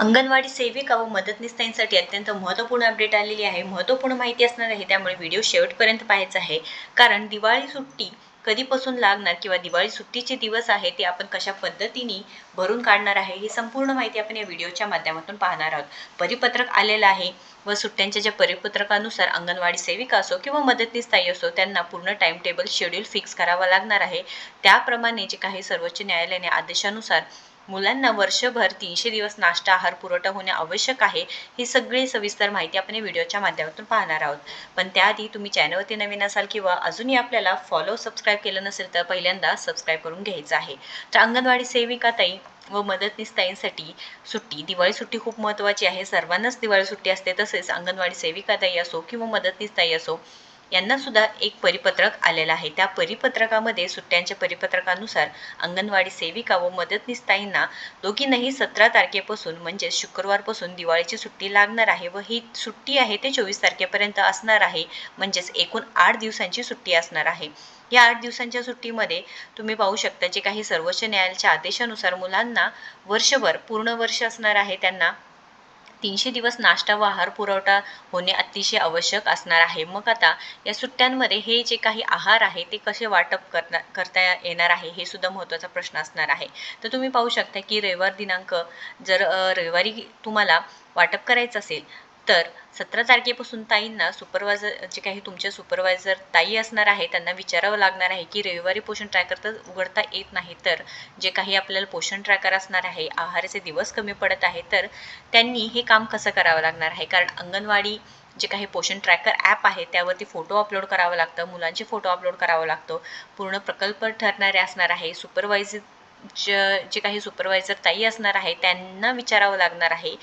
अंगणवाडी सेविका व मदतनीसताईंसाठी अत्यंत महत्त्वपूर्ण अपडेट आलेली आहे. महत्त्वपूर्ण माहिती असणार आहे. त्यामुळे व्हिडिओ शेवटपर्यंत पाहायचा आहे. कारण दिवाळी सुट्टी कधीपासून लागणार किंवा दिवाळी सुट्टीचे दिवस आहे ते आपण कशा पद्धतीने भरून काढणार आहे ही संपूर्ण माहिती आपण या व्हिडिओच्या माध्यमातून पाहणार आहोत. परिपत्रक आलेलं आहे व सुट्ट्यांच्या ज्या परिपत्रकानुसार अंगणवाडी सेविका असो किंवा मदतनीस ताई असो त्यांना पूर्ण टाइम टेबल शेड्यूल फिक्स करावा लागणार आहे. त्याप्रमाणे जे काही सर्वोच्च न्यायालयाने आदेशानुसार मुलांना वर्षभर तीनशे दिवस नाश्ता आहार पुरवठा होणे आवश्यक आहे ही सगळी सविस्तर माहिती आपण व्हिडिओच्या माध्यमातून पाहणार आहोत. पण त्याआधी तुम्ही चॅनलवरती नवीन असाल किंवा अजूनही आपल्याला फॉलो सबस्क्राईब केलं नसेल तर पहिल्यांदा सबस्क्राईब करून घ्यायचं आहे. तर अंगणवाडी सेविका ताई व मदतनीस ताईंसाठी सुट्टी दिवाळी सुट्टी खूप महत्त्वाची आहे. सर्वांनाच दिवाळी सुट्टी असते तसेच अंगणवाडी सेविका ताई असो किंवा मदतनीस ताई असो यांना सुद्धा एक परिपत्रक आलेलं आहे. त्या परिपत्रकामध्ये सुट्ट्यांच्या परिपत्रकानुसार अंगणवाडी सेविका व मदतनीस ताईंना दोघींनाही सतरा तारखेपासून म्हणजे शुक्रवारपासून दिवाळीची सुट्टी लागणार आहे व ही सुट्टी आहे ते चोवीस तारखेपर्यंत असणार आहे. म्हणजेच एकूण आठ दिवसांची सुट्टी असणार आहे. या आठ दिवसांच्या सुट्टीमध्ये तुम्ही पाहू शकता जे काही सर्वोच्च न्यायालयाच्या आदेशानुसार मुलांना वर्षभर पूर्ण वर्ष असणार आहे त्यांना तीनशे दिवस नाश्ता व आहार पुरवठा होणे अतिशय आवश्यक असणार आहे. मग आता या सुट्ट्यांमध्ये हे जे काही आहार आहे ते कसे वाटप करणार करता येणार आहे हे सुद्धा महत्त्वाचा प्रश्न असणार आहे. तर तुम्ही पाहू शकता की रविवार दिनांक जर रविवारी तुम्हाला वाटप करायचं असेल तर सतरा तारखेपासून ताईंना सुपरवायझर जे काही तुमचे सुपरवायझर ताई असणार आहे त्यांना विचारावं लागणार आहे की रविवारी पोषण ट्रॅकर तर उघडता येत नाही. तर जे काही आपल्याला पोषण ट्रॅकर असणार आहे आहाराचे दिवस कमी पडत आहे तर त्यांनी हे काम कसं करावं लागणार आहे? कारण अंगणवाडी जे काही पोषण ट्रॅकर ॲप आहे त्यावरती फोटो अपलोड करावं लागतं मुलांचे फोटो अपलोड करावं लागतो पूर्ण प्रकल्प ठरणारे असणार आहे सुपरवायझर जे काही सुपरवायझर ताई असणार आहे त्यांना विचारावं लागणार आहे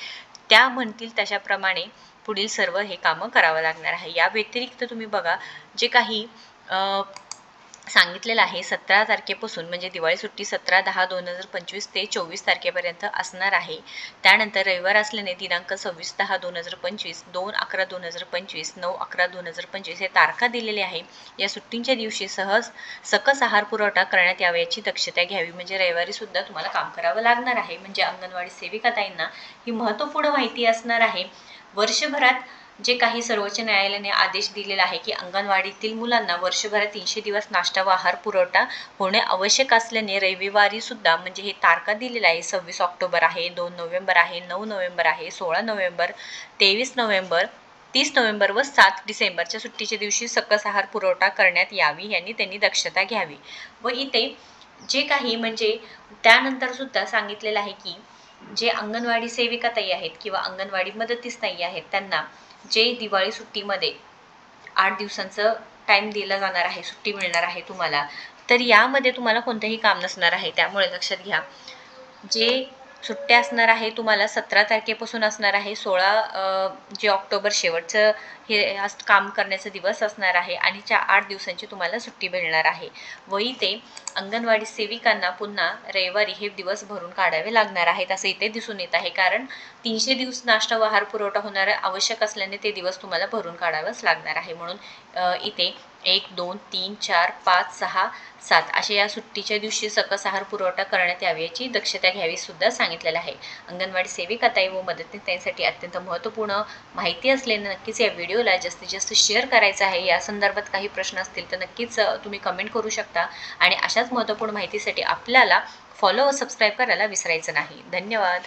त्या म्हणतील तशाप्रमाणे पुढील सर्व हे कामं करावं लागणार आहे. या व्यतिरिक्त तुम्ही बघा जे काही सांगितलेलं आहे सतरा तारखेपासून म्हणजे दिवाळी सुट्टी सतरा दहा दोन हजार पंचवीस ते चोवीस तारखेपर्यंत असणार आहे. त्यानंतर रविवार असल्याने दिनांक सव्वीस दहा दोन हजार पंचवीस दोन अकरा दोन हजार पंचवीस नऊ अकरा दोन हजार पंचवीस हे तारखा दिलेले आहे. या सुट्टींच्या दिवशी सहज सकस आहार पुरवठा करण्यात यावा याची दक्षता घ्यावी म्हणजे रविवारी सुद्धा तुम्हाला काम करावं लागणार आहे. म्हणजे अंगणवाडी सेविकाताईंना ही महत्त्वपूर्ण माहिती असणार आहे. वर्षभरात जे काही सर्वोच्च न्यायालयाने आदेश दिलेला आहे की अंगणवाडीतील मुलांना वर्षभरात तीनशे दिवस नाश्ता व आहार पुरवठा होणे आवश्यक असल्याने रविवारी सुद्धा म्हणजे हे तारखा दिलेल्या आहे सव्वीस ऑक्टोबर आहे दोन नोव्हेंबर आहे नऊ नोव्हेंबर आहे सोळा नोव्हेंबर तेवीस नोव्हेंबर तीस नोव्हेंबर व सात डिसेंबरच्या सुट्टीच्या दिवशी सकस आहार पुरवठा करण्यात यावी यांनी त्यांनी दक्षता घ्यावी. व इथे जे काही म्हणजे त्यानंतर सुद्धा सांगितलेलं आहे की जे अंगणवाडी सेविका ताई आहेत किंवा अंगणवाडी मदतीस ताई आहेत त्यांना जे दिवाळी सुट्टीमध्ये आठ दिवसांचं टाईम दिला जाणार आहे सुट्टी मिळणार आहे तुम्हाला तर यामध्ये तुम्हाला कोणतंही काम नसणार आहे त्यामुळे लक्षात घ्या. जे सुट्ट्या असणार आहे तुम्हाला सतरा तारखेपासून असणार आहे सोळा जे ऑक्टोबर शेवटचं हे काम करण्याचा दिवस असणार आहे आणि त्या आठ दिवसांची तुम्हाला सुट्टी मिळणार आहे. व इथे अंगणवाडी सेविकांना पुन्हा रविवारी हे दिवस भरून काढावे लागणार आहेत असं इथे दिसून येत आहे. कारण तीनशे दिवस नाश्ता व आहार पुरवठा होणार आवश्यक असल्याने ते दिवस तुम्हाला भरून काढावंच लागणार आहे. म्हणून इथे एक दोन तीन चार पाच सहा सात अशा या सुट्टीच्या दिवशी सकस आहार पुरवठा करण्यात यावी याची दक्षता घ्यावी सुद्धा सांगितलेलं आहे. अंगणवाडी सेविका ताई व मदतनीस ताईंसाठी अत्यंत महत्त्वपूर्ण माहिती असल्याने नक्कीच या व्हिडिओला जास्तीत जास्त शेअर करायचं आहे. या संदर्भात काही प्रश्न असतील तर नक्कीच तुम्ही कमेंट करू शकता. आणि अशाच महत्त्वपूर्ण माहितीसाठी आपल्याला फॉलो व सबस्क्राईब करायला विसरायचं नाही. धन्यवाद.